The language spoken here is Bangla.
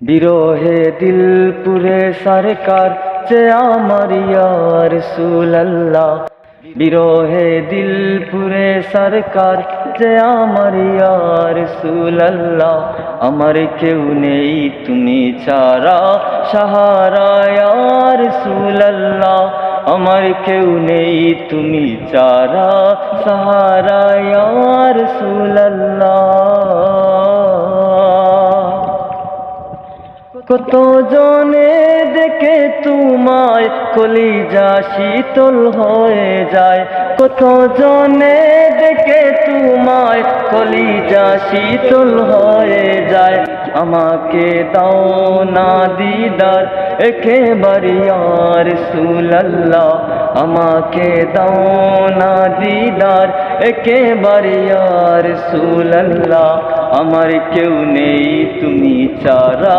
বিরহে দিল পুরে সরকার যে আমার ইয়ার সুল্লাহ বিরহে দিল পুরে সরকার যে আমার ইয়ার সুল্লাহ আমার কেউ নেই তুমি ছাড়া সাহারা ইয়ার সুল্লাহ আমার কেউ নেই তুমি চারা সাহারা ইয়ার কত জনে দেখে তোমায় কলিজা শীতল হয়ে যায়? কত জনে দেখে তোমায় কলিজা শীতল হয়ে যায়? আমাকে দাও না দিদার, একেবারে আর সুলাল্লাহ। আমাকে দাও না দিদার, একেবারে আর সুলাল্লাহ। আমার কেউ নেই তুমি চারা